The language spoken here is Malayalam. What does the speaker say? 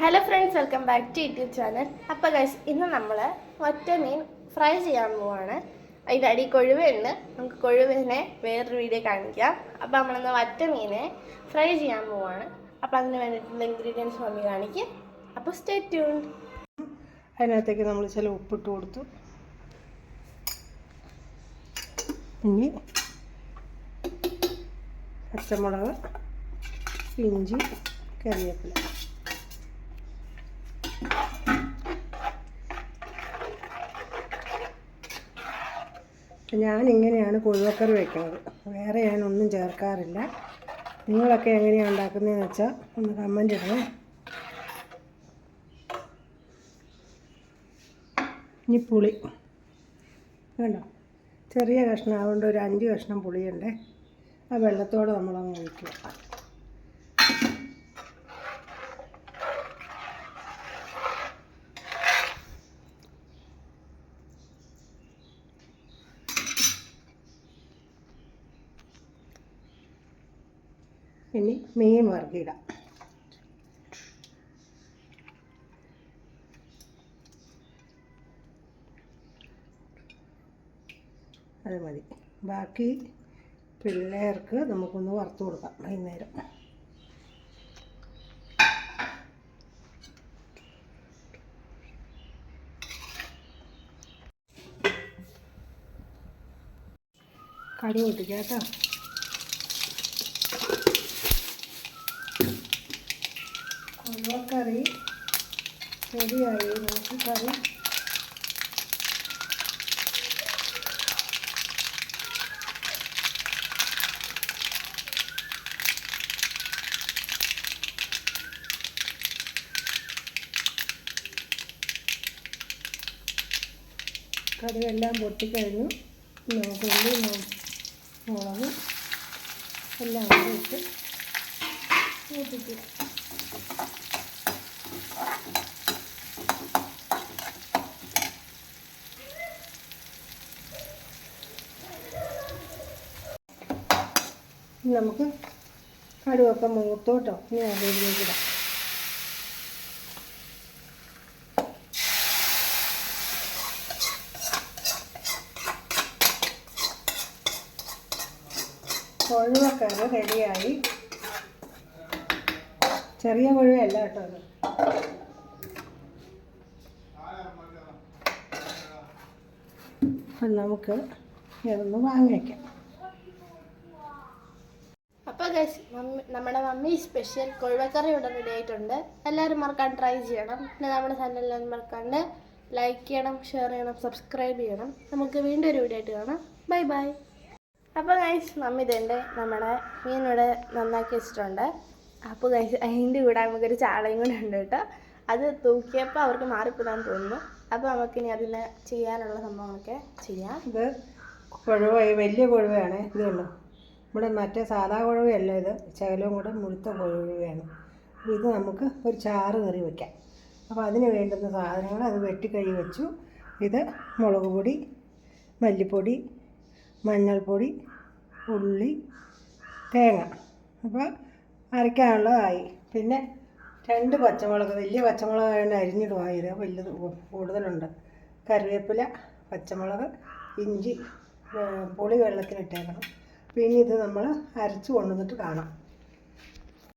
Hello friends welcome back to YouTube channel അപ്പോൾ ഗൈസ് ഇന്ന് നമ്മൾ ഒറ്റ മീൻ ഫ്രൈ ചെയ്യാൻ പോവാണ്. അതിന്റെ അടി കൊഴുവയുണ്ട്. നമുക്ക് കൊഴുവിനെ വേറൊരു വീഡിയോ കാണിക്കാം. അപ്പോൾ നമ്മളിന്ന് ഒറ്റ മീനെ ഫ്രൈ ചെയ്യാൻ പോവാണ്. അപ്പോൾ അതിന് വേണ്ടിയിട്ടുള്ള ഇൻഗ്രീഡിയൻസ് മമ്മി കാണിക്കും. അപ്പോൾ സ്റ്റേ ട്യൂൺഡ് അതിനകത്തേക്ക് നമ്മൾ ചില ഉപ്പിട്ട് കൊടുത്തു. ഇനി പച്ചമുളക് ഇഞ്ചി കറിവേപ്പില. ഞാൻ ഇങ്ങനെയാണ് വയ്ക്കുന്നത് വേറെ ഞാനൊന്നും ചേർക്കാറില്ല. നിങ്ങളൊക്കെ എങ്ങനെയാണ് ഉണ്ടാക്കുന്നതെന്ന് വെച്ചാൽ ഒന്ന് കമന്റ് ഇടണേ. ഇനി പുളി. വേണ്ട ചെറിയ കഷ്ണം അതുകൊണ്ട് ഒരു അഞ്ച് കഷ്ണം പുളിയുണ്ട്. ആ വെള്ളത്തോടെ നമ്മളങ്ങ് ഒഴിക്കുക. ഇനി മീൻ വറുക്കിയിടാം അത് മതി. ബാക്കി പിള്ളേർക്ക് നമുക്കൊന്ന് വറുത്ത് കൊടുക്കാം വൈകുന്നേരം. കടി പൊട്ടിക്കാം കൊഴുവക്കറി റെഡിയായി. നമുക്ക് കറി കറിയെല്ലാം പൊട്ടിക്കഴിഞ്ഞു. നമുക്ക് ഉള്ളി മുളക് എല്ലാം കൂടി ഇട്ട് മൂപ്പിക്കുക. നമുക്ക് കടുവൊക്കെ മൂത്തോട്ടോ ഇനി അതിലേക്ക് ഇടാം. കൊഴുവക്കറി റെഡിയായി ചെറിയ കൊഴുവല്ല കേട്ടോ അത്. അപ്പം നമുക്ക് ഇതൊന്ന് വാങ്ങി വയ്ക്കാം അപ്പോൾ ഗൈസ് മമ്മി നമ്മുടെ മമ്മി സ്പെഷ്യൽ കൊഴുവക്കറി ഇവിടെ റെഡി ആയിട്ടുണ്ട്. എല്ലാവരും മറക്കാൻ ട്രൈ ചെയ്യണം. പിന്നെ നമ്മുടെ ചാനലിൽ മറക്കാണ്ട് ലൈക്ക് ചെയ്യണം ഷെയർ ചെയ്യണം സബ്സ്ക്രൈബ് ചെയ്യണം. നമുക്ക് വീണ്ടും ഒരു വീഡിയോ ആയിട്ട് കാണാം. ബൈ ബൈ അപ്പോൾ ഗൈസ് മമ്മി ഇതുണ്ട് നമ്മുടെ മീൻ ഇവിടെ നന്നാക്കി വെച്ചിട്ടുണ്ട്. അപ്പോൾ ഗൈസ് അതിന്റെ കൂടെ നമുക്കൊരു ചാളയും കൂടെ ഉണ്ട് കേട്ടോ. അത് തൂക്കിയപ്പോൾ അവർക്ക് മാറിപ്പോതാന്ന് തോന്നുന്നു. അപ്പോൾ നമുക്കിനി അതിന് ചെയ്യാനുള്ള സംഭവങ്ങളൊക്കെ ചെയ്യാം. ഇത് കുഴവ വലിയ കുഴവയാണ്. ഇത് നമ്മുടെ മറ്റേ സാധാ കുഴവയല്ല ഇത്. ശകലവും കൂടെ മുഴുത്ത കുഴവയാണ് അപ്പോൾ ഇത് നമുക്ക് ഒരു ചാറ് കറി വയ്ക്കാം അപ്പോൾ അതിന് വേണ്ടുന്ന സാധനങ്ങൾ അത് വെട്ടിക്കഴി വെച്ചു. ഇത് മുളക് പൊടി മല്ലിപ്പൊടി മഞ്ഞൾപ്പൊടി ഉള്ളി തേങ്ങ. അപ്പോൾ അരയ്ക്കാനുള്ളതായി. പിന്നെ രണ്ട് പച്ചമുളക് വലിയ പച്ചമുളക് ആയതുകൊണ്ട് അരിഞ്ഞിടുക ഇത്. വലുത് കൂടുതലുണ്ട്. കറിവേപ്പില പച്ചമുളക് ഇഞ്ചി പുളി വെള്ളത്തിലിട്ടേക്കണം പിന്നെ ഇത് നമ്മൾ അരച്ച് കൊണ്ടുവന്നിട്ട് കാണാം.